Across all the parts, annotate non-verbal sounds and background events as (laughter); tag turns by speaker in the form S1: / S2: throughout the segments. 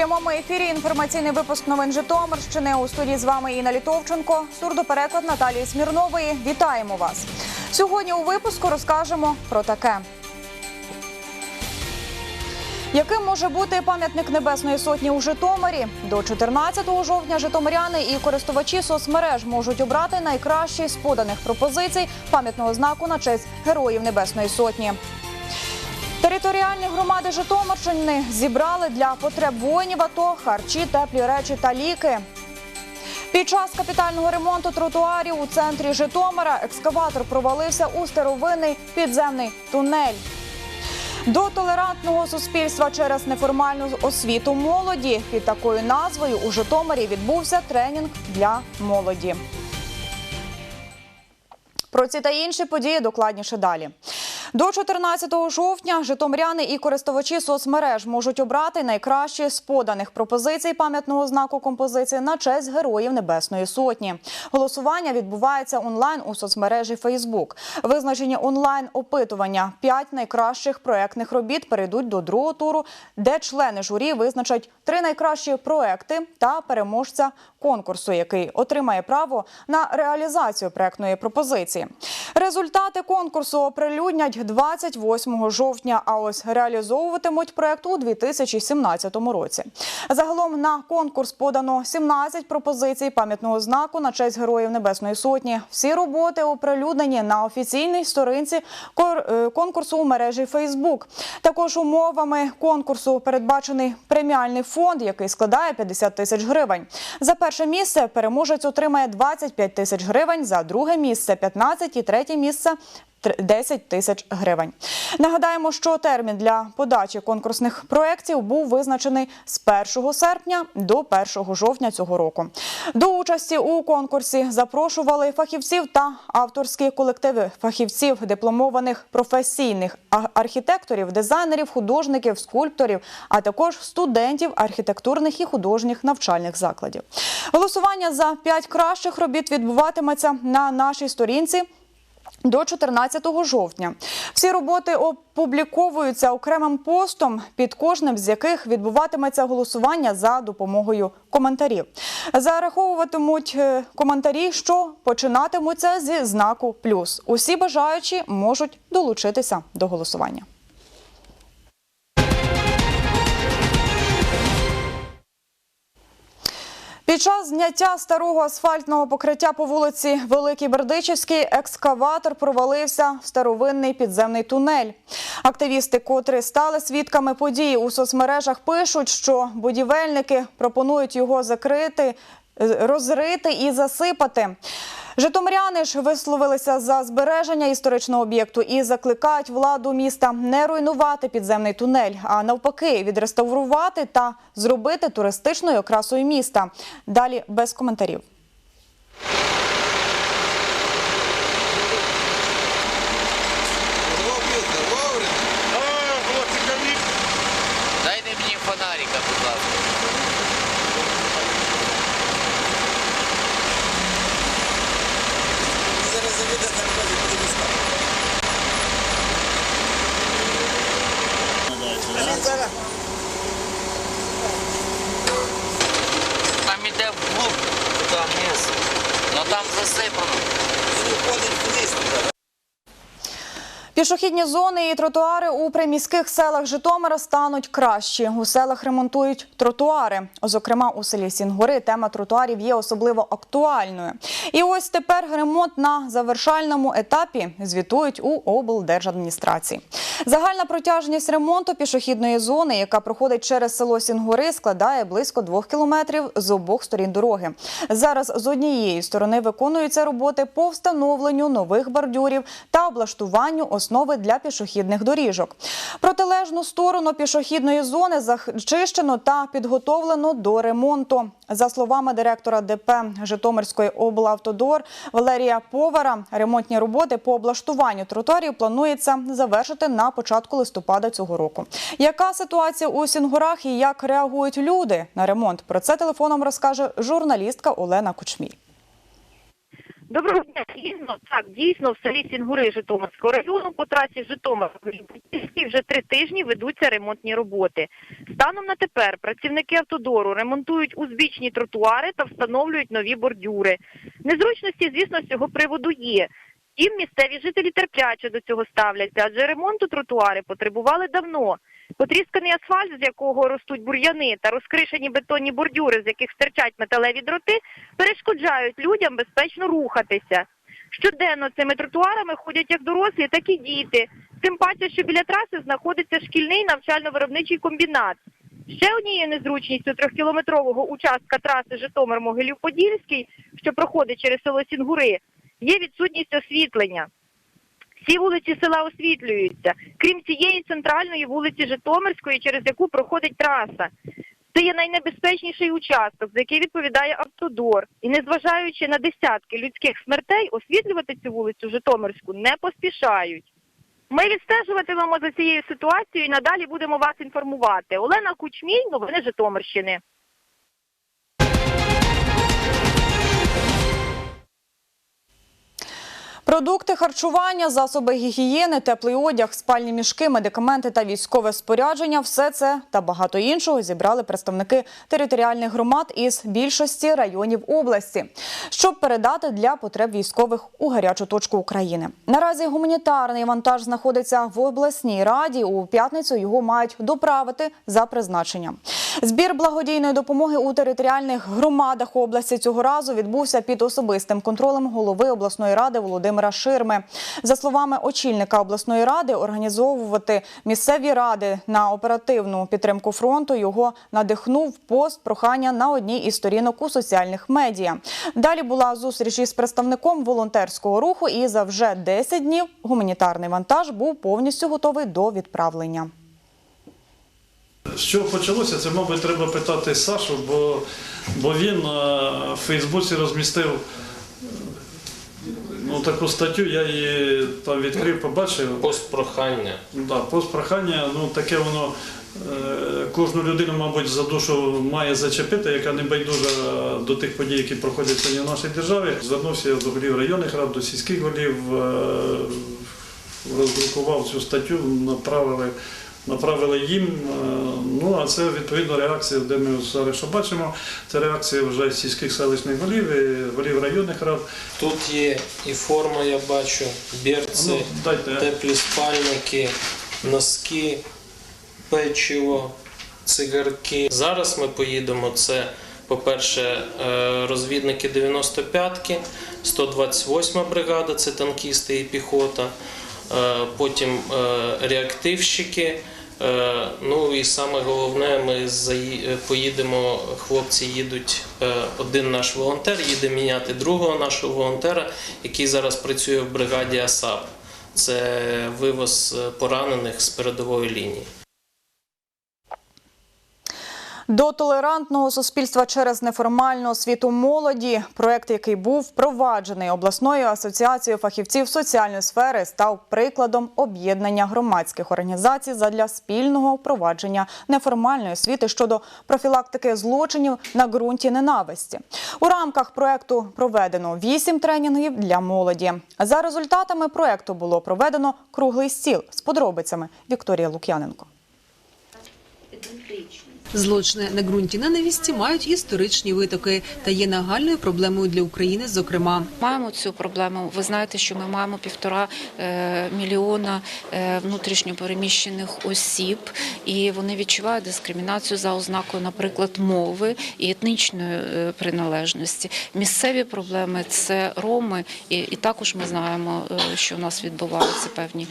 S1: прямому ефірі інформаційний випуск новин Житомирщини. У студії з вами Інна Літовченко, сурдопереклад Наталії Смірнової. Вітаємо вас. Сьогодні у випуску розкажемо про таке. Яким може бути пам'ятник Небесної Сотні у Житомирі? До 14 жовтня житомиряни і користувачі соцмереж можуть обрати найкращі з поданих пропозицій пам'ятного знаку на честь Героїв Небесної Сотні. Територіальні громади Житомирщини зібрали для потреб воїнів АТО харчі, теплі речі та ліки. Під час капітального ремонту тротуарів у центрі Житомира екскаватор провалився у старовинний підземний тунель. До толерантного суспільства через неформальну освіту молоді під такою назвою у Житомирі відбувся тренінг для молоді. Про ці та інші події докладніше далі. До 14 жовтня житомиряни і користувачі соцмереж можуть обрати найкращі з поданих пропозицій пам'ятного знаку композиції на честь Героїв Небесної Сотні. Голосування відбувається онлайн у соцмережі Фейсбук. Визначені онлайн опитування. П'ять найкращих проектних робіт перейдуть до другого туру, де члени журі визначать три найкращі проекти та переможця конкурсу, який отримає право на реалізацію проектної пропозиції. Результати конкурсу оприлюднять 28 жовтня. А ось реалізовуватимуть проект у 2017 році. Загалом на конкурс подано 17 пропозицій пам'ятного знаку на честь Героїв Небесної Сотні. Всі роботи оприлюднені на офіційній сторінці е, конкурсу у мережі Фейсбук. Також умовами конкурсу передбачений преміальний фонд, який складає 50 тисяч гривень. За перше місце переможець отримає 25 тисяч гривень, за друге місце 15 і третє місце. Тр- 10 тисяч гривень. Нагадаємо, що термін для подачі конкурсних проєктів був визначений з 1 серпня до 1 жовтня цього року. До участі у конкурсі запрошували фахівців та авторські колективи фахівців, дипломованих професійних архітекторів, дизайнерів, художників, скульпторів, а також студентів архітектурних і художніх навчальних закладів. Голосування за п'ять кращих робіт відбуватиметься на нашій сторінці. До 14 жовтня всі роботи опубліковуються окремим постом, під кожним з яких відбуватиметься голосування за допомогою коментарів. Зараховуватимуть е, коментарі, що починатимуться зі знаку плюс. Усі бажаючі можуть долучитися до голосування. Під час зняття старого асфальтного покриття по вулиці Великій Бердичівській екскаватор провалився в старовинний підземний тунель. Активісти, котрі стали свідками події у соцмережах, пишуть, що будівельники пропонують його закрити, розрити і засипати. Житомиряни ж висловилися за збереження історичного об'єкту і закликають владу міста не руйнувати підземний тунель, а навпаки, відреставрувати та зробити туристичною окрасою міста. Далі без коментарів.
S2: Ну там
S1: Пішохідні зони і тротуари у приміських селах Житомира стануть кращі. У селах ремонтують тротуари. Зокрема, у селі Сінгори тема тротуарів є особливо актуальною. І ось тепер ремонт на завершальному етапі звітують у облдержадміністрації. Загальна протяжність ремонту пішохідної зони, яка проходить через село Сінгори, складає близько двох кілометрів з обох сторін дороги. Зараз з однієї сторони виконуються роботи по встановленню нових бордюрів та облаштуванню основи для пішохідних доріжок. Протилежну сторону пішохідної зони зачищено та підготовлено до ремонту. За словами директора ДП Житомирської облавтодор Валерія Повара, ремонтні роботи по облаштуванню тротуарів планується завершити на початку листопада цього року. Яка ситуація у Сінгурах і як реагують люди на ремонт? Про це телефоном розкаже журналістка Олена Кучмій.
S3: Доброго дня. Дійсно, так, дійсно, в селі Сінгури Житомирського району по трасі житомир вже три тижні ведуться ремонтні роботи. Станом на тепер працівники автодору ремонтують узбічні тротуари та встановлюють нові бордюри. Незручності, звісно, з цього приводу є. Втім, місцеві жителі терпляче до цього ставляться, адже ремонту тротуари потребували давно. Потрісканий асфальт, з якого ростуть бур'яни, та розкришені бетонні бордюри, з яких стирчать металеві дроти, перешкоджають людям безпечно рухатися. Щоденно цими тротуарами ходять як дорослі, так і діти. Тим паче, що біля траси знаходиться шкільний навчально-виробничий комбінат. Ще однією незручністю трьохкілометрового участка траси Житомир-Могилів-Подільський, що проходить через село Сінгури, є відсутність освітлення. Всі вулиці села освітлюються, крім цієї центральної вулиці Житомирської, через яку проходить траса. Це є найнебезпечніший участок, за який відповідає автодор. І незважаючи на десятки людських смертей, освітлювати цю вулицю Житомирську не поспішають. Ми відстежуватимемо за цією ситуацією і надалі будемо вас інформувати. Олена Кучмій, новини Житомирщини.
S1: Продукти харчування, засоби гігієни, теплий одяг, спальні мішки, медикаменти та військове спорядження – все це та багато іншого зібрали представники територіальних громад із більшості районів області, щоб передати для потреб військових у гарячу точку України. Наразі гуманітарний вантаж знаходиться в обласній раді. У п'ятницю його мають доправити за призначенням. Збір благодійної допомоги у територіальних громадах області цього разу відбувся під особистим контролем голови обласної ради Володимира Ширми. За словами очільника обласної ради, організовувати місцеві ради на оперативну підтримку фронту його надихнув пост прохання на одній із сторінок у соціальних медіа. Далі була зустріч із представником волонтерського руху, і за вже 10 днів гуманітарний вантаж був повністю готовий до відправлення.
S4: З чого почалося, це, мабуть, треба питати Сашу, бо, бо він е, в Фейсбуці розмістив ну, таку статтю, я її там відкрив, побачив.
S5: Пост прохання.
S4: Да, пост прохання, ну таке воно е, кожну людину, мабуть, за душу має зачепити, яка не байдужа до тих подій, які проходять сьогодні в нашій державі. Звернувся я до голів районних рад, до сільських голів, е, роздрукував цю статтю, направили. Направили їм, е, ну а це відповідно реакція, де ми зараз що бачимо. Це реакція вже сільських селищних голів, і голів районних рад.
S5: Тут є і форма, я бачу, берці,
S4: Ну,
S5: теплі спальники, носки, печиво, цигарки. Зараз ми поїдемо. Це, по-перше, е, розвідники 95-ки, 128 бригада, це танкісти і піхота. Е, Потім е, реактивщики. Е, Ну і саме головне, ми поїдемо. Хлопці їдуть. Один наш волонтер їде міняти другого нашого волонтера, який зараз працює в бригаді АСАП. Це вивоз поранених з передової лінії.
S1: До толерантного суспільства через неформальну освіту молоді проект, який був впроваджений обласною асоціацією фахівців соціальної сфери, став прикладом об'єднання громадських організацій задля спільного впровадження неформальної освіти щодо профілактики злочинів на ґрунті ненависті. У рамках проекту проведено вісім тренінгів для молоді. За результатами проекту було проведено круглий стіл з подробицями Вікторія Лук'яненко.
S6: Злочини на ґрунті ненависті мають історичні витоки та є нагальною проблемою для України. Зокрема,
S7: Маємо цю проблему. Ви знаєте, що ми маємо півтора е, мільйона е, внутрішньопереміщених осіб, і вони відчувають дискримінацію за ознакою, наприклад, мови і етнічної е, приналежності. Місцеві проблеми це роми, і, також ми знаємо, що у нас відбуваються певні.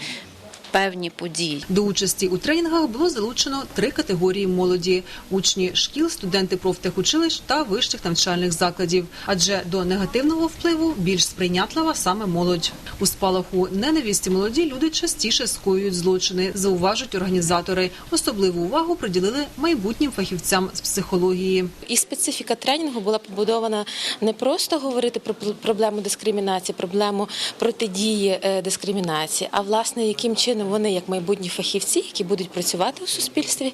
S7: Певні події.
S6: до участі у тренінгах було залучено три категорії молоді: учні шкіл, студенти профтехучилищ та вищих навчальних закладів. Адже до негативного впливу більш сприйнятлива саме молодь. У спалаху ненависті молоді люди частіше скоюють злочини, зауважують організатори. Особливу увагу приділили майбутнім фахівцям з психології.
S8: І специфіка тренінгу була побудована не просто говорити про пл- проблему дискримінації, проблему протидії е, дискримінації, а власне яким чином чином вони, як майбутні фахівці, які будуть працювати у суспільстві,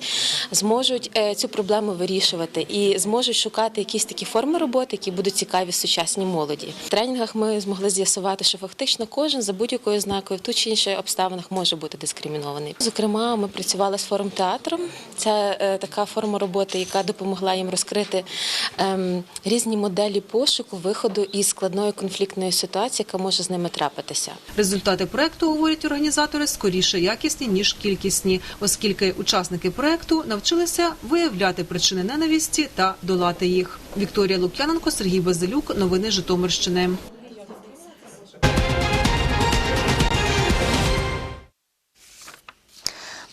S8: зможуть е, цю проблему вирішувати і зможуть шукати якісь такі форми роботи, які будуть цікаві сучасній молоді. В тренінгах ми змогли з'ясувати, що фактично кожен за будь-якою ознакою в ту чи інших обставинах може бути дискримінований. Зокрема, ми працювали з форум театром. Це така форма роботи, яка допомогла їм розкрити ем, різні моделі пошуку виходу із складної конфліктної ситуації, яка може з ними трапитися.
S6: Результати проекту, говорять організатори, скоріше якісні ніж кількісні, оскільки учасники проекту навчилися виявляти причини ненависті та долати їх. Вікторія Лук'яненко, Сергій Базилюк. Новини Житомирщини.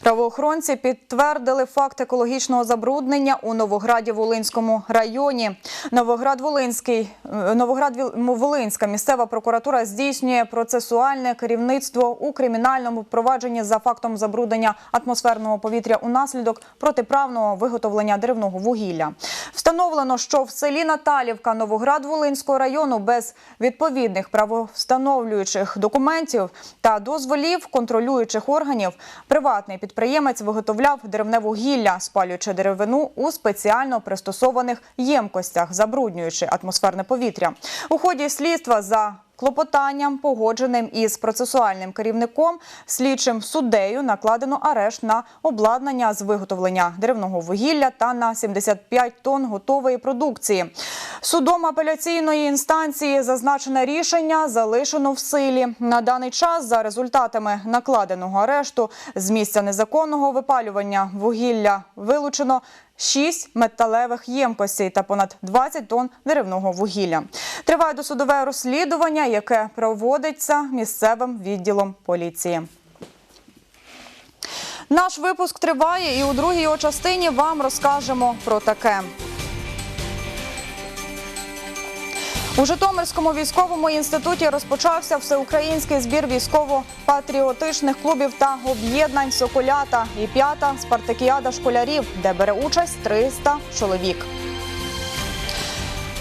S1: Правоохоронці підтвердили факт екологічного забруднення у Новограді-Волинському районі. Новоград-Волинський е, Новоград-Волинська місцева прокуратура здійснює процесуальне керівництво у кримінальному провадженні за фактом забруднення атмосферного повітря унаслідок протиправного виготовлення деревного вугілля. Встановлено, що в селі Наталівка Новоград-Волинського району без відповідних правовстановлюючих документів та дозволів контролюючих органів приватний підприємець виготовляв деревне вугілля, спалюючи деревину у спеціально пристосованих ємкостях, забруднюючи атмосферне повітря. У ході слідства за клопотанням, погодженим із процесуальним керівником, слідчим суддею накладено арешт на обладнання з виготовлення деревного вугілля та на 75 тонн готової продукції. Судом апеляційної інстанції зазначене рішення залишено в силі. На даний час за результатами накладеного арешту з місця незаконного випалювання вугілля вилучено 6 металевих ємкостей та понад 20 тонн деревного вугілля. Триває досудове розслідування, яке проводиться місцевим відділом поліції. Наш випуск триває, і у другій його частині вам розкажемо про таке. У Житомирському військовому інституті розпочався всеукраїнський збір військово-патріотичних клубів та об'єднань Соколята і п'ята спартакіада школярів, де бере участь 300 чоловік.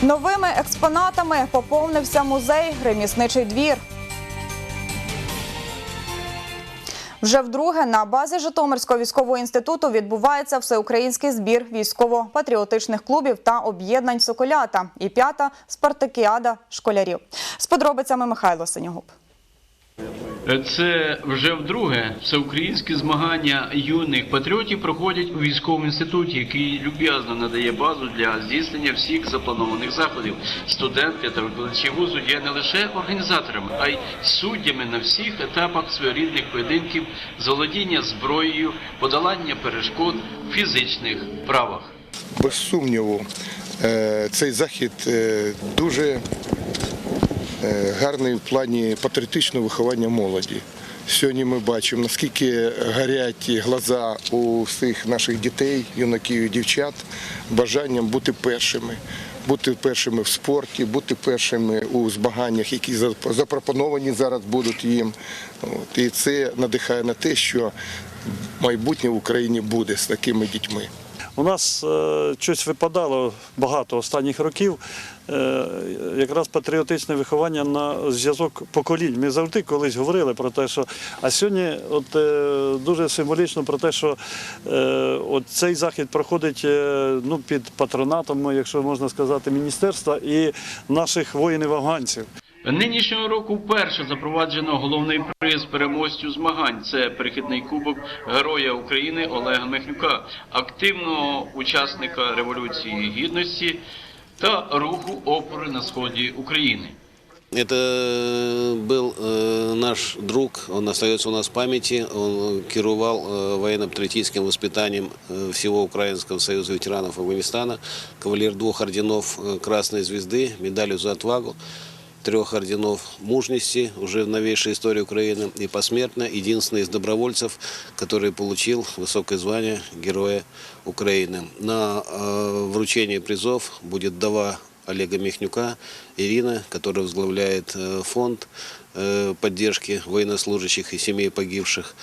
S1: Новими експонатами поповнився музей Ремісничий двір. Вже вдруге на базі Житомирського військового інституту відбувається всеукраїнський збір військово-патріотичних клубів та об'єднань Соколята і п'ята спартакіада школярів. З подробицями Михайло Синьогуб.
S9: Це вже вдруге всеукраїнські змагання юних патріотів проходять у військовому інституті, який люб'язно надає базу для здійснення всіх запланованих заходів. Студенти та викладачі вузу є не лише організаторами, а й суддями на всіх етапах своєрідних поєдинків, заволодіння зброєю, подолання перешкод в фізичних правах.
S10: Без сумніву, е, цей захід е, дуже гарний в плані патріотичного виховання молоді. Сьогодні ми бачимо, наскільки горять глаза у всіх наших дітей, юнаків і дівчат бажанням бути першими. Бути першими в спорті, бути першими у змаганнях, які запропоновані зараз будуть їм. І це надихає на те, що майбутнє в Україні буде з такими дітьми.
S4: У нас е, щось випадало багато останніх років. Е, Якраз патріотичне виховання на зв'язок поколінь. Ми завжди колись говорили про те, що а сьогодні от е, дуже символічно про те, що е, от цей захід проходить ну, під патронатом, якщо можна сказати, міністерства і наших воїнів-афганців.
S9: Нинішнього року вперше запроваджено головний приз переможцю змагань. Це перехідний кубок Героя України Олега Михнюка, активного учасника Революції Гідності та руху опори на сході України.
S11: Это был э, наш друг, он остается у нас в памяти, он керувал э, военно-патриотическим воспитанием э, всего Украинского союза ветеранов Афганистана, кавалер двух орденов э, Красной Звезды, медалью за отвагу, трех орденов мужности уже в новейшей истории Украины и посмертно единственный из добровольцев, который получил высокое звание Героя Украины. На э, вручении призов будет вдова Олега Михнюка, Ирина, которая возглавляет э, фонд э, поддержки военнослужащих и семей погибших.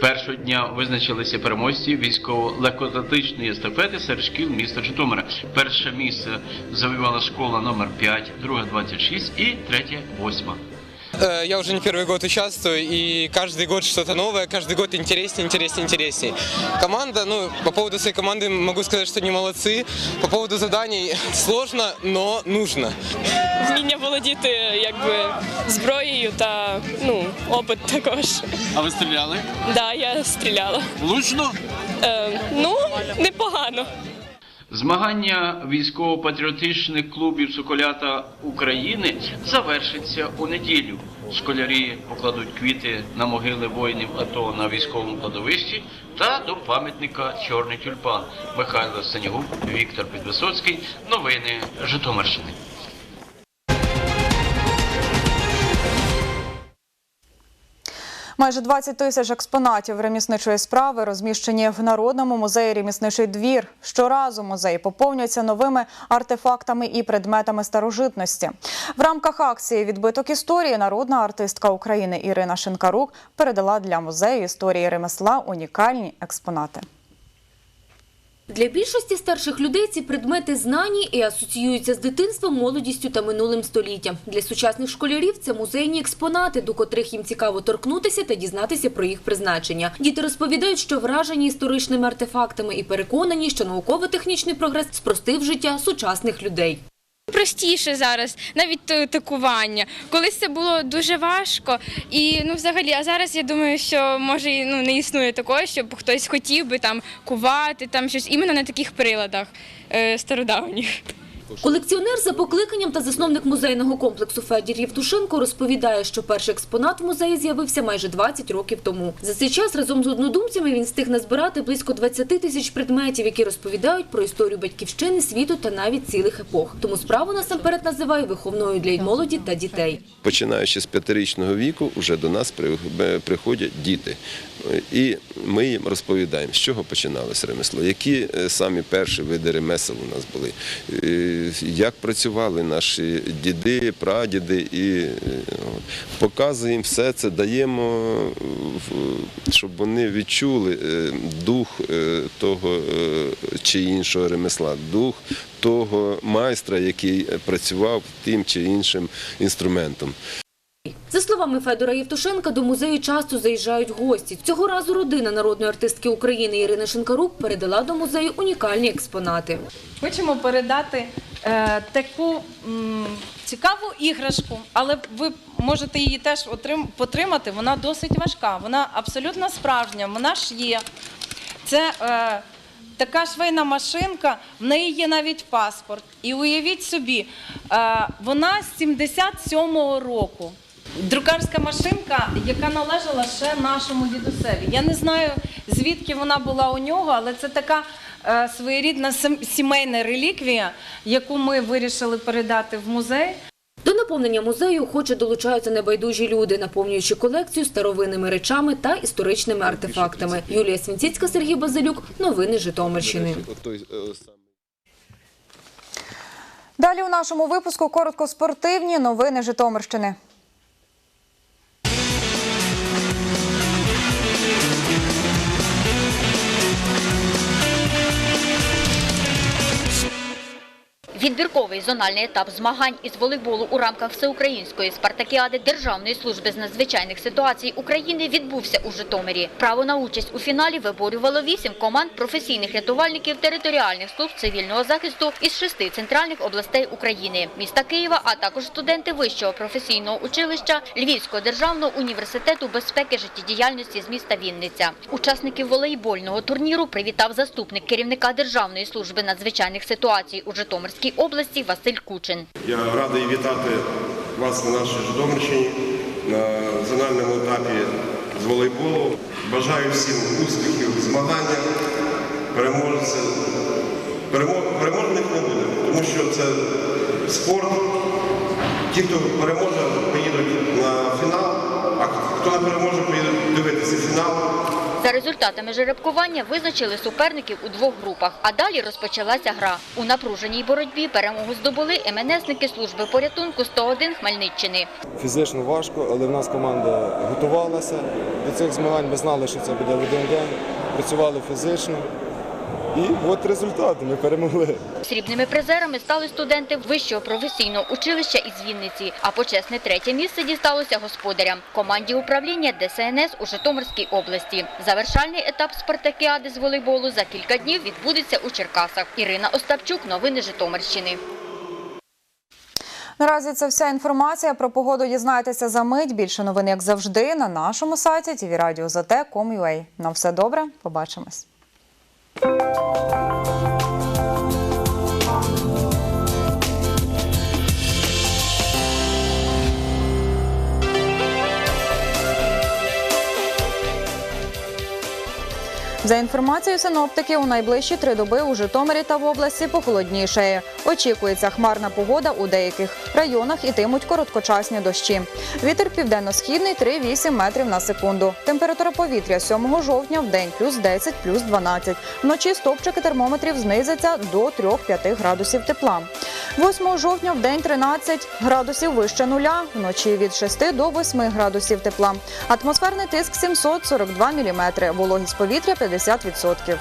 S9: Першого дня визначилися переможці військово-легкоатлетичної естафети серед шкіл міста Житомира. Перше місце завоювала школа номер 5, друге 26 і третє 8.
S12: Э, Я уже не первый год участвую, и каждый год что-то новое, каждый год интереснее, интереснее, интереснее. Команда, ну, по поводу своей команды могу сказать, что они молодцы. По поводу заданий (laughs) сложно, но нужно.
S13: вміння володіти якби зброєю та ну опит також.
S9: А ви стріляли?
S13: Да, я стріляла.
S9: Влучно?
S13: Е, ну непогано.
S9: Змагання військово-патріотичних клубів Соколята України завершиться у неділю. Школярі покладуть квіти на могили воїнів АТО на військовому кладовищі та до пам'ятника Чорний тюльпан Михайло Санігуб, Віктор Підвисоцький. Новини Житомирщини.
S1: Майже 20 тисяч експонатів ремісничої справи розміщені в Народному музеї Ремісничий двір. Щоразу музей поповнюється новими артефактами і предметами старожитності. В рамках акції Відбиток історії народна артистка України Ірина Шинкарук передала для музею історії ремесла унікальні експонати.
S14: Для більшості старших людей ці предмети знані і асоціюються з дитинством, молодістю та минулим століттям. Для сучасних школярів це музейні експонати, до котрих їм цікаво торкнутися та дізнатися про їх призначення. Діти розповідають, що вражені історичними артефактами і переконані, що науково-технічний прогрес спростив життя сучасних людей.
S15: Простіше зараз, навіть такування. Колись це було дуже важко, і ну взагалі, а зараз я думаю, що може ну не існує такого, щоб хтось хотів би там кувати, там щось іменно на таких приладах е, стародавніх.
S14: Колекціонер за покликанням та засновник музейного комплексу Федір Євтушенко розповідає, що перший експонат в музеї з'явився майже 20 років тому. За цей час разом з однодумцями він встиг назбирати близько 20 тисяч предметів, які розповідають про історію батьківщини, світу та навіть цілих епох. Тому справу насамперед називає виховною для молоді та дітей.
S16: Починаючи з п'ятирічного віку, вже до нас приходять діти. І ми їм розповідаємо, з чого починалося ремесло, які е, самі перші види ремесел у нас були, е, як працювали наші діди, прадіди, і е, показуємо все це, даємо, щоб вони відчули е, дух е, того чи іншого ремесла, дух того майстра, який працював тим чи іншим інструментом.
S14: За словами Федора Євтушенка, до музею часто заїжджають гості. Цього разу родина народної артистки України Ірини Шинкарук передала до музею унікальні експонати.
S17: Хочемо передати е, таку м, цікаву іграшку, але ви можете її теж отрим, потримати. Вона досить важка, вона абсолютно справжня, вона ж є. Це е, така швейна машинка, в неї є навіть паспорт. І уявіть собі, е, вона з 77-го року. Друкарська машинка, яка належала ще нашому дідусеві. Я не знаю, звідки вона була у нього, але це така е, своєрідна сімейна реліквія, яку ми вирішили передати в музей.
S14: До наповнення музею охоче долучаються небайдужі люди, наповнюючи колекцію старовинними речами та історичними артефактами. Юлія Свінціцька, Сергій Базилюк. Новини Житомирщини.
S1: Далі у нашому випуску коротко спортивні новини Житомирщини.
S18: Відбірковий зональний етап змагань із волейболу у рамках всеукраїнської спартакіади Державної служби з надзвичайних ситуацій України відбувся у Житомирі. Право на участь у фіналі виборювало вісім команд професійних рятувальників територіальних служб цивільного захисту із шести центральних областей України, міста Києва, а також студенти вищого професійного училища Львівського державного університету безпеки життєдіяльності з міста Вінниця. Учасників волейбольного турніру привітав заступник керівника Державної служби надзвичайних ситуацій у Житомирській області Василь Кучин.
S19: Я радий вітати вас на нашій Житомирщині на зональному етапі з волейболу. Бажаю всім успіхів в змаганнях, переможця. Переможних не буде, тому що це спорт. Ті, хто переможе, поїдуть на фінал, а хто не переможе, поїдуть дивитися фінал.
S18: За результатами жеребкування визначили суперників у двох групах, а далі розпочалася гра. У напруженій боротьбі перемогу здобули МНСники служби порятунку 101 Хмельниччини.
S20: Фізично важко, але в нас команда готувалася до цих змагань. Ми знали, що це буде в один день. Працювали фізично. І от результат, ми перемогли.
S18: Срібними призерами стали студенти вищого професійного училища із Вінниці, а почесне третє місце дісталося господарям – команді управління ДСНС у Житомирській області. Завершальний етап спартакіади з волейболу за кілька днів відбудеться у Черкасах. Ірина Остапчук, новини Житомирщини.
S1: Наразі це вся інформація про погоду. Дізнаєтеся за мить. Більше новин, як завжди, на нашому сайті tvradio.zt.com.ua. На все добре. Побачимось. За інформацією синоптиків, у найближчі три доби у Житомирі та в області похолоднішає. Очікується хмарна погода у деяких районах ітимуть короткочасні дощі. Вітер південно-східний 3,8 метрів на секунду. Температура повітря 7 жовтня в день плюс 10, плюс 12. Вночі стопчики термометрів знизяться до 3-5 градусів тепла. 8 жовтня в день 13 градусів вище нуля, вночі від 6 до 8 градусів тепла. Атмосферний тиск 742 міліметри, вологість повітря 50%.